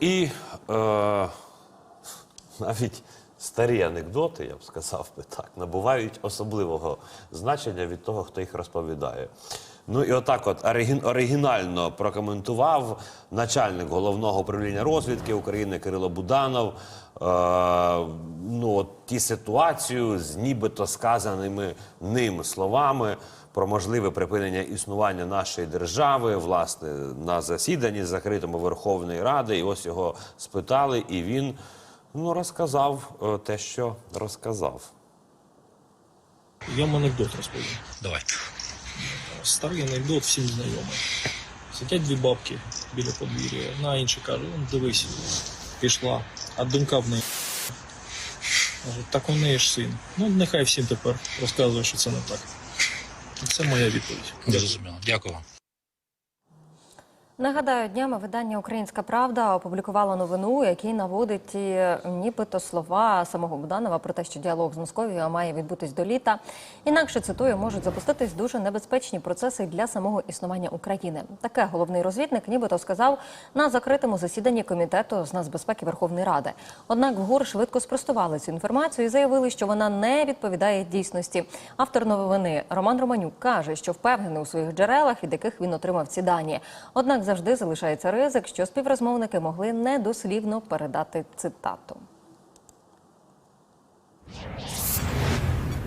І е, навіть старі анекдоти, я б сказав би так, набувають особливого значення від того, хто їх розповідає. Ну і отак, от оригінально прокоментував начальник головного управління розвідки України Кирило Буданов. Е, ну, от ті ситуацію з нібито сказаними ним словами про можливе припинення існування нашої держави, власне, на засіданні закритому Верховної Ради. І ось його спитали, і він ну, розказав е, те, що розказав. Я вам анекдот розповім. Давайте. Старий анекдот всім знайомий. Сидять дві бабки біля подвір'я, на інша каже, дивись, пішла, а донька в неї. Так у неї ж син. Ну, нехай всім тепер розказує, що це не так. Це моя відповідь. Зрозуміло. Дякую вам. Нагадаю, днями видання Українська Правда опублікувало новину, у якій наводить нібито слова самого Буданова про те, що діалог з Московією має відбутись до літа. Інакше цитую, можуть запуститись дуже небезпечні процеси для самого існування України. Таке головний розвідник, нібито сказав на закритому засіданні комітету з нацбезпеки Верховної Ради. Однак ГУР швидко спростували цю інформацію і заявили, що вона не відповідає дійсності. Автор новини Роман Романюк каже, що впевнений у своїх джерелах, від яких він отримав ці дані. Однак завжди залишається ризик, що співрозмовники могли недослівно передати цитату.